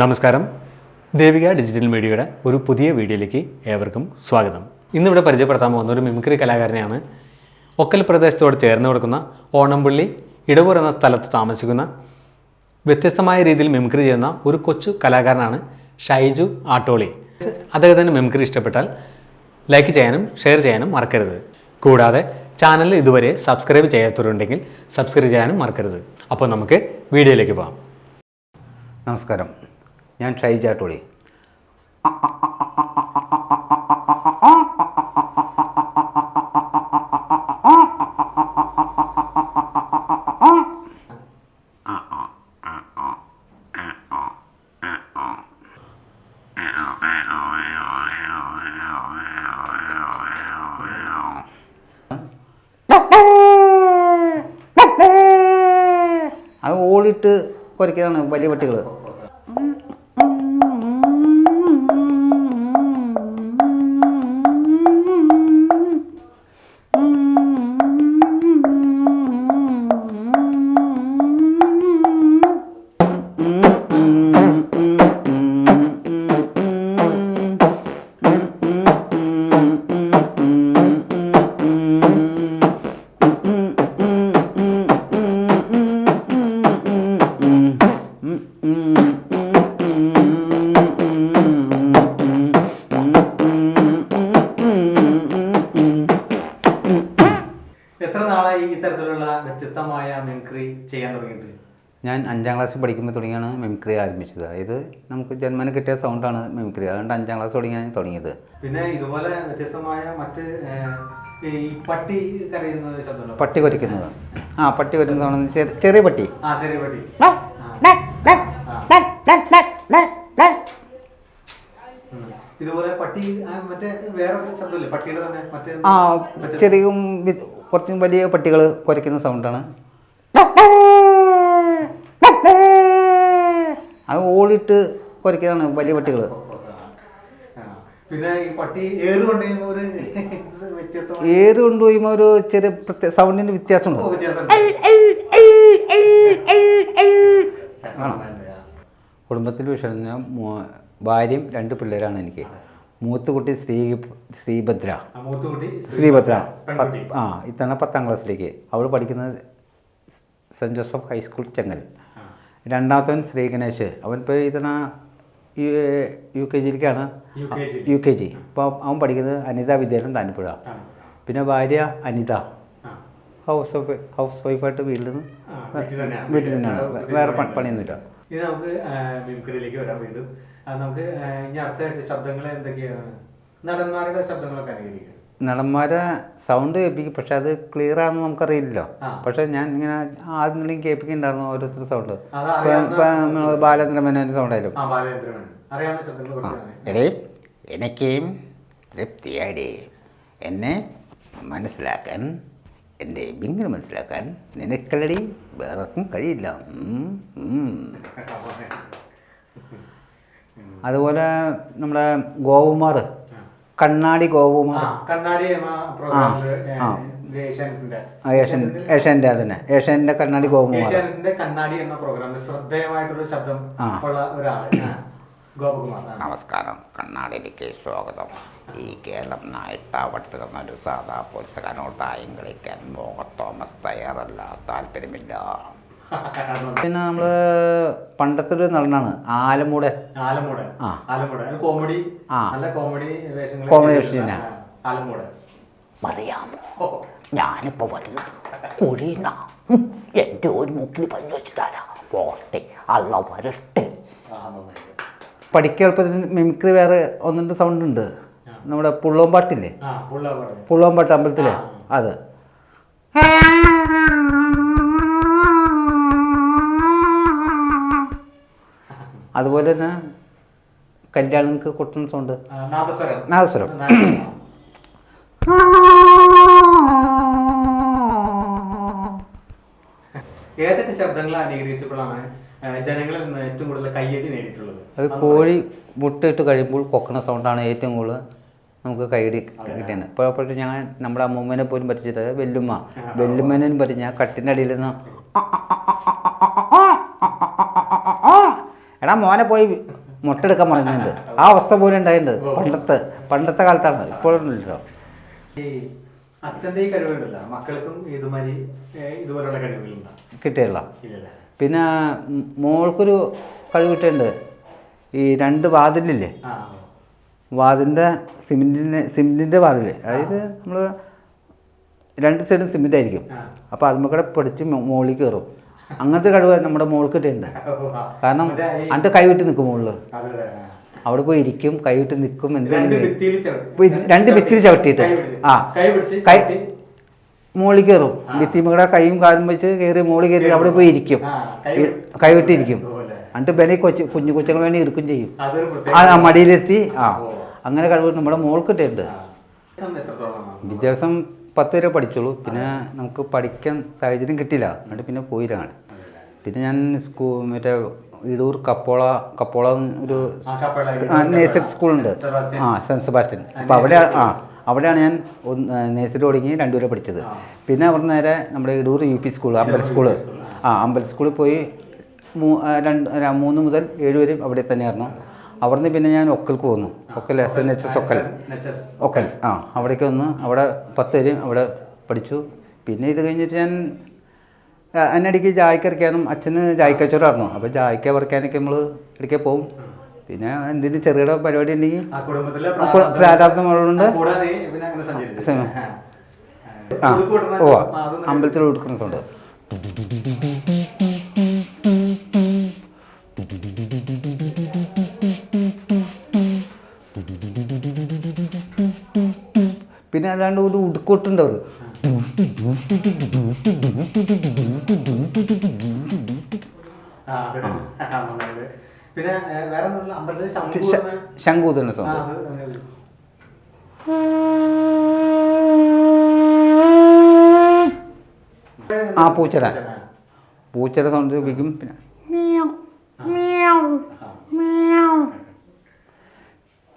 നമസ്കാരം. ദേവിക ഡിജിറ്റൽ മീഡിയയുടെ ഒരു പുതിയ വീഡിയോയിലേക്ക് ഏവർക്കും സ്വാഗതം. ഇന്നിവിടെ പരിചയപ്പെടുത്താൻ പോകുന്ന ഒരു മിമിക്രി കലാകാരനെയാണ് ഒക്കൽ പ്രദേശത്തോട് ചേർന്ന് കൊടുക്കുന്ന ഓണംപള്ളി ഇടവൂർ എന്ന സ്ഥലത്ത് താമസിക്കുന്ന വ്യത്യസ്തമായ രീതിയിൽ മിമിക്രി ചെയ്യുന്ന ഒരു കൊച്ചു കലാകാരനാണ് ഷൈജു ആട്ടോളി. അദ്ദേഹത്തിന് മിമിക്രി ഇഷ്ടപ്പെട്ടാൽ ലൈക്ക് ചെയ്യാനും ഷെയർ ചെയ്യാനും മറക്കരുത്. കൂടാതെ ചാനൽ ഇതുവരെ സബ്സ്ക്രൈബ് ചെയ്യാത്തവരുണ്ടെങ്കിൽ സബ്സ്ക്രൈബ് ചെയ്യാനും മറക്കരുത്. അപ്പോൾ നമുക്ക് വീഡിയോയിലേക്ക് പോകാം. നമസ്കാരം. ഞാൻ ട്രൈ ഷൈജാട്ടോളി അത് ഓടിട്ട് കുരയ്ക്കലാണ് വലിയ പട്ടികൾ എത്ര നാളായി ഇത്തരത്തിലുള്ള വ്യത്യസ്തമായ മിമിക്രി ചെയ്യാൻ തുടങ്ങിയിട്ട് ഞാൻ അഞ്ചാം ക്ലാസ്സിൽ പഠിക്കുമ്പോൾ തുടങ്ങിയാണ് മിമിക്രി ആരംഭിച്ചത്. അതായത് നമുക്ക് ജന്മന കിട്ടിയ സൗണ്ടാണ് മിമിക്രി അതുകൊണ്ട് അഞ്ചാം ക്ലാസ് തുടങ്ങിയാണ് തുടങ്ങിയത്. പിന്നെ ഇതുപോലെ വ്യത്യസ്തമായ മറ്റ് ഈ പട്ടി കരയുന്ന പട്ടി കുരയ്ക്കുന്നത്. ആ പട്ടി കുരയ്ക്കുന്ന സൗണ്ട് ചെറിയ പട്ടി. ആ ചെറിയ പട്ടി. ഇതുപോലെ പട്ടി ആ, മറ്റേ വേറെ ശബ്ദമില്ലേ? പട്ടിയുടെ തന്നെ മറ്റേ ആ ചെറിയ കുറച്ചും വലിയ പട്ടികൾ കുരയ്ക്കുന്ന സൗണ്ടാണ് അത് ഓടിട്ട് കുരയ്ക്കുന്നതാണ് വലിയ പട്ടികൾ. പിന്നെ ഈ പട്ടി ഏറ് കൊണ്ടുപോയി ഒരു ഏറ് കൊണ്ടുപോയുമ്പോൾ ഒരു ചെറിയ സൗണ്ടിന് വ്യത്യാസമുണ്ട്. ആണോ? കുടുംബത്തിൽ വിഷയം ഞാൻ ഭാര്യയും രണ്ട് പിള്ളേരാണ് എനിക്ക്. മൂത്തുകുട്ടി സ്ത്രീ ശ്രീഭദ്ര. ശ്രീഭദ്ര. ആ ഇത്തവണ പത്താം ക്ലാസ്സിലേക്ക്. അവൾ പഠിക്കുന്നത് saint Joseph high school Chengal. രണ്ടാമത്തവൻ Shri Ganesh. അവൻ ഇപ്പോൾ ഇത്തവണ യു കെ ജിയിലേക്കാണ് യു കെ ജി. അപ്പോൾ അവൻ പഠിക്കുന്നത് അനിത വിദ്യാലയം താനിപ്പുഴ. പിന്നെ ഭാര്യ അനിത. ഹൗസ് വൈഫ് ഹൗസ് വൈഫായിട്ട് വീട്ടിൽ നിന്ന് വീട്ടിൽ തന്നെയാണ്. വേറെ. പണിയൊന്നുമില്ല. ഇനി നമുക്ക് മിമിക്രിയിലേക്ക് വരാൻ വീണ്ടും. നമുക്ക് ഇനി അടുത്തായിട്ട് ശബ്ദങ്ങൾ എന്തൊക്കെയാണ്? നടന്മാരുടെ ശബ്ദങ്ങളൊക്കെ അനുകരിക്കുക നടന്മാരെ സൗണ്ട് കേൾപ്പിക്കും. പക്ഷെ അത് ക്ലിയർ ആണെന്ന് നമുക്കറിയില്ലല്ലോ. പക്ഷെ ഞാൻ ഇങ്ങനെ ആദ്യം കേൾപ്പിക്കുന്നുണ്ടായിരുന്നു ഓരോരുത്തർ സൗണ്ട് മേനോന്റെ ബാലേന്ദ്ര സൗണ്ട് ആയാലും. എടേ എനിക്കും തൃപ്തിയായി. എന്നെ മനസ്സിലാക്കാൻ എന്റെ ഇങ്ങനെ മനസ്സിലാക്കാൻ നിനക്കളടി വേറെക്കും കഴിയില്ല. അതുപോലെ നമ്മുടെ ഗോകുമാർ കണ്ണാടി ആ, ഗോകുമാർ കണ്ണാടി ഏഷ്യൻ ഏഷ്യന്റെ അതന്നെ. ഏഷ്യന്റെ കണ്ണാടി ഗോകുമാർ കണ്ണാടി എന്ന പ്രോഗ്രാമിൽ ശ്രദ്ധേയമായിട്ടൊരു ശബ്ദം. ഉള്ള ഒരാൾ. ആ. ഗോപകുമാർ. നമസ്കാരം. കണ്ണാടിയിലേക്ക് സ്വാഗതം. ഈ കേരളം നായിട്ടാവട്ട് ഒരു സാധാ പുരസ്കാരങ്ങൾ തായം കളിക്കാൻ മോഹ തോമസ് തയ്യാറല്ല. താല്പര്യമില്ല. പിന്നെ നമ്മൾ പണ്ടത്തെ ഒരു നടനാണ്. ആലമൂട്. ആലമൂട്. ആ. ആലമൂട്. കോമഡി ആ. നല്ല കോമഡി വേഷങ്ങൾ കോമഡി വേഷം ആലമൂട്. പറയാമോ ഞാനിപ്പോ വരുന്നത് കുഴിയുന്ന എന്റെ ഒരു മുക്കിൽ പഞ്ഞു വെച്ച് തരാം. പോട്ടെ. അള്ള വരട്ടെ. എളുപ്പത്തിൽ മിമിക്രി വേറെ ഒന്നിന്റെ സൗണ്ട് ഉണ്ട്. നമ്മുടെ പുള്ളോമ്പാട്ടില്ലേ പുള്ളോമ്പാട്ട് അമ്പലത്തിലെ. അത്. അതുപോലെ തന്നെ കല്യാണങ്ങൾക്ക് കൊട്ടുന്ന സൗണ്ട് നാദസ്വരം. ഏതൊക്കെ ശബ്ദങ്ങൾ അനുകരിച്ചപ്പോഴാണ് ജനങ്ങളിൽ നിന്ന് ഏറ്റവും കൂടുതൽ കയ്യടി നേടിയിട്ടുള്ളത് അത് കോഴി മുട്ടയിട്ട് കഴിയുമ്പോൾ കൊക്കണ സൗണ്ടാണ് ഏറ്റവും കൂടുതൽ നമുക്ക് കൈയടി കിട്ടിയത് ഇപ്പോൾ അപ്പോൾ ഞാൻ നമ്മുടെ അമ്മൂമ്മനെ പോലും പറ്റിച്ചിട്ട് വെല്ലുമ്മ വെല്ലുമ്മനും പറ്റി ഞാൻ കട്ടിന്റെ അടിയിൽ നിന്ന് എടാ മോനെ പോയി മുട്ടെടുക്കാൻ പറഞ്ഞിട്ടുണ്ട് ആ അവസ്ഥ പോലും ഉണ്ടായിട്ടുണ്ട് പണ്ടത്തെ പണ്ടത്തെ കാലത്താണ് ഇപ്പോഴൊന്നുമില്ലല്ലോ അച്ഛന്റെ ഈ കഴിവുണ്ടല്ലോ മക്കൾക്കും ഇതുമാതിരി ഇതുപോലുള്ള കഴിവുകളുണ്ടോ കിട്ടിയല്ല ഇല്ലല്ലേ പിന്നെ മോൾക്കൊരു കഴിവിട്ടുണ്ട് ഈ രണ്ട് വാതിലില്ലേ? വാതിലിന്റെ സിമെന്റിന്റെ സിമെന്റിന്റെ വാതിൽ അതായത് നമ്മൾ രണ്ട് സൈഡും സിമെന്റ് ആയിരിക്കും. അപ്പോൾ അതുമ്മ കൂടെ പിടിച്ച് മുകളിൽ കയറും അങ്ങനത്തെ കഴിവ് നമ്മുടെ മോൾക്ക് ഇട്ടുണ്ട് കാരണം അണ്ട് കൈവിട്ട് നിൽക്കും മുകളിൽ അവിടെ പോയി ഇരിക്കും കൈവിട്ട് നിൽക്കും എന്തെങ്കിലും രണ്ട് ഭിത്തിയിൽ ചവിട്ടിയിട്ട്. ആ. കൈ. മുകളിൽ കയറും. ഭിത്തിമയുടെ കൈയും കാലും വെച്ച് കയറി മുകളിൽ കയറി അവിടെ പോയി ഇരിക്കും. കൈവിട്ടിരിക്കും എന്നിട്ട് വേണേ കൊച്ചു കുഞ്ഞു കൊച്ചുങ്ങൾ വേണേ എടുക്കും ചെയ്യും. ആ മടിയിലെത്തി. ആ. അങ്ങനെ കഴിവ് നമ്മുടെ മോൾക്ക് കിട്ടിയിട്ടുണ്ട് വിദ്യാഭ്യാസം പത്ത് വരെ പഠിച്ചോളൂ പിന്നെ നമുക്ക് പഠിക്കാൻ സാഹചര്യം കിട്ടിയില്ല. എന്നിട്ട് പിന്നെ പോയിരാണ്. പിന്നെ ഞാൻ സ്കൂ മറ്റേ ഇടൂർ കപ്പോള കപ്പോള ഒരു നേഴ്സറി സ്കൂളുണ്ട്. ആ സെന്റ് സെബാസ്റ്റ്യൻ. അപ്പോൾ അവിടെ ആ. അവിടെയാണ് ഞാൻ നേഴ്സറി തുടങ്ങി രണ്ടുപേരെ പഠിച്ചത്. പിന്നെ അവിടെ നേരെ നമ്മുടെ ഇടൂർ യു പി സ്കൂൾ അമ്പല സ്കൂൾ ആ. അമ്പല സ്കൂളിൽ പോയി മൂ രണ്ട് മൂന്ന് മുതൽ ഏഴ് വരെ അവിടെ തന്നെയായിരുന്നു. അവിടുന്ന് പിന്നെ ഞാൻ ഒക്കൽക്ക് പോന്നു. Okkal S N H S Okkal. Okkal. ആ അവിടേക്ക് വന്ന് അവിടെ പത്ത് വരെ അവിടെ പഠിച്ചു. പിന്നെ ഇത് കഴിഞ്ഞിട്ട് ഞാൻ അതിനിടയ്ക്ക് ജായ്ക്ക ഇറക്കാനും അച്ഛന് ജായ്ക്കച്ചോറായിരുന്നു അപ്പോൾ ജായ്ക്ക പറിക്കാനൊക്കെ നമ്മൾ ഇടയ്ക്ക് പോകും പിന്നെ എന്തെങ്കിലും ചെറുകിട പരിപാടി ഉണ്ടെങ്കിൽ പ്രാരാബ്ദമുള്ളതുകൊണ്ട് ആ, ഓ അമ്പലത്തിൽ കൊടുക്കുന്ന സൗണ്ട് പിന്നെ അല്ലാണ്ട് ഒരു ഉടുക്കോട്ടുണ്ട് അവർ ആ. പിന്നെ വേറെ ആ, സൗണ്ട് ആ പൂച്ചട. പൂച്ചട സൗണ്ട് ഉപയോഗിക്കും. പിന്നെ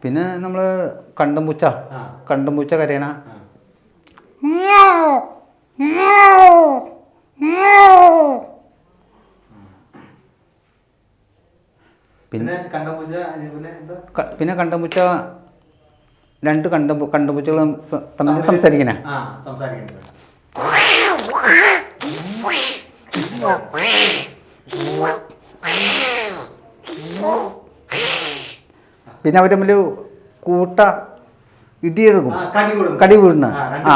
പിന്നെ നമ്മൾ കണ്ടും പൂച്ച കരയണ. ആ. പിന്നെ പിന്നെ പിന്നെ പിന്നെ കണ്ടംപൂച്ച രണ്ട് കണ്ടം കണ്ടംപൂച്ചകൾ തമ്മിൽ സംസാരിക്കണേ. പിന്നെ അവർ തമ്മിൽ കൂട്ട ഇടിയെടുക്കും. കടി വീടുന്ന ആ,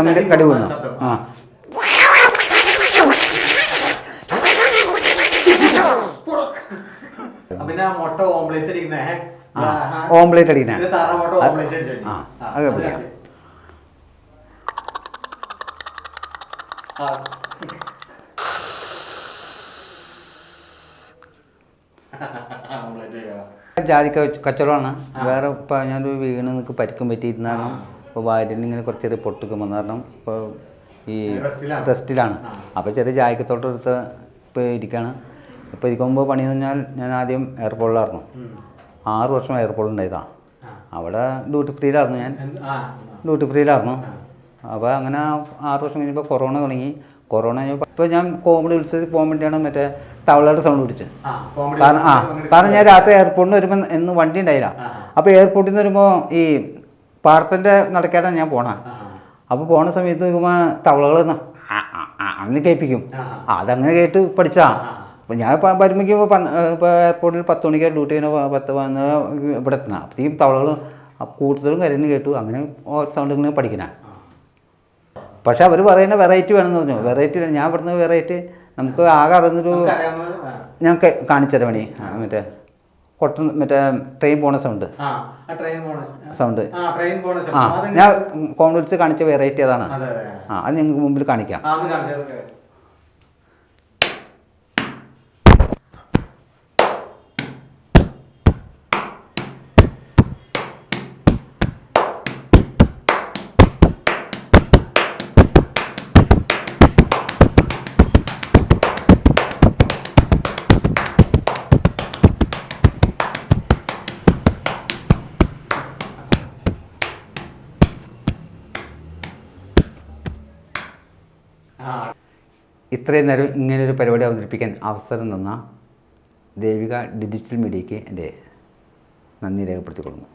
തമ്മിൽ കടി വീടുന്ന ആ. പിന്നെ മുട്ട ഓംപ്ലേറ്റ് അടിക്കുന്ന. ഓംപ്ലേറ്റ് അടിച്ചു ആ, അത്. ഓംലേറ്റ് ചെയ്യുക. ജാതി കച്ച- കച്ചവടമാണ്. വേറെ ഇപ്പം ഞാനൊരു വീണ് നിൽക്ക് പരിക്കും പറ്റിയിരുന്നാണ് ഇപ്പോൾ വാരിന് ഇങ്ങനെ കുറച്ച് ചെറിയ പൊട്ടുക്കും വന്ന. കാരണം ഇപ്പോൾ ഈ റെസ്റ്റിലാണ്. അപ്പൊ. അപ്പോൾ ചെറിയ ജാതിക്കത്തോട്ട് എടുത്ത് ഇപ്പോൾ ഇരിക്കുകയാണ് ഇപ്പോൾ മുമ്പ് പണി എന്ന് പറഞ്ഞാൽ ഞാൻ ആദ്യം എയർപോർട്ടിലായിരുന്നു. ആറ് വർഷം എയർപോർട്ടിൽ ഉണ്ടായതാണ്. അവിടെ ഡ്യൂട്ടി ഫ്രീയിലായിരുന്നു ഞാൻ. ഡ്യൂട്ടി ഫ്രീയിലായിരുന്നു അപ്പോൾ അങ്ങനെ ആറ് വർഷം കഴിഞ്ഞപ്പോൾ കൊറോണ തുടങ്ങി. കൊറോണ ഇപ്പോൾ ഞാൻ കോമഡി വിളിച്ചത് പോകാൻ വേണ്ടിയാണ് മറ്റേ തവളയുടെ സൗണ്ട് പിടിച്ചത്. കാരണം ആ കാരണം ഞാൻ രാത്രി എയർപോർട്ടിൽ വരുമ്പോൾ എന്ന് വണ്ടി ഉണ്ടായില്ല. അപ്പോൾ എയർപോർട്ടിൽ നിന്ന് വരുമ്പോൾ ഈ പാടത്തിന്റെ നടക്കാട്ടാണ് ഞാൻ പോണ. അപ്പോൾ പോണ സമയത്ത് നോക്കുമ്പോൾ തവളകൾ അന്ന് കേൾപ്പിക്കും. അതങ്ങനെ കേട്ട് പഠിച്ചാ. അപ്പോൾ ഞാൻ ഇപ്പം വരുമ്പോഴേക്കും ഇപ്പോൾ എയർപോർട്ടിൽ പത്ത് മണിക്ക് ഡ്യൂട്ടി കഴിഞ്ഞാൽ പത്ത് പതിനൊന്ന് ഇവിടെ എത്തണം. അപ്പോഴത്തേക്കും തവളകൾ കൂടുതലും കരഞ്ഞ് കേട്ടു. അങ്ങനെ ഓരോ സൗണ്ട് ഇങ്ങനെ പഠിക്കണം. പക്ഷെ അവർ പറയുന്ന വെറൈറ്റി വേണമെന്ന് പറഞ്ഞു. വെറൈറ്റി ഞാൻ ഇവിടുന്ന് വെറൈറ്റി നമുക്ക് ആകെ അറിയുന്നൊരു. ഞാൻ കാണിച്ചു തരാം പണി മറ്റേ കൊട്ട മറ്റേ ട്രെയിൻ പോണ സൗണ്ട് സൗണ്ട് ആ, ട്രെയിൻ പോണ ആ ഞാൻ വിളിച്ച് കാണിച്ച വെറൈറ്റി അതാണ് അതെ, അതെ. ആ അത് ഞങ്ങൾക്ക് മുമ്പിൽ കാണിക്കാം. ഇത്രയും നേരം ഇങ്ങനെയൊരു പരിപാടി അവതരിപ്പിക്കാൻ അവസരം തന്ന ദേവിക ഡിജിറ്റൽ മീഡിയയ്ക്ക് എന്റെ നന്ദി രേഖപ്പെടുത്തിക്കൊള്ളുന്നു.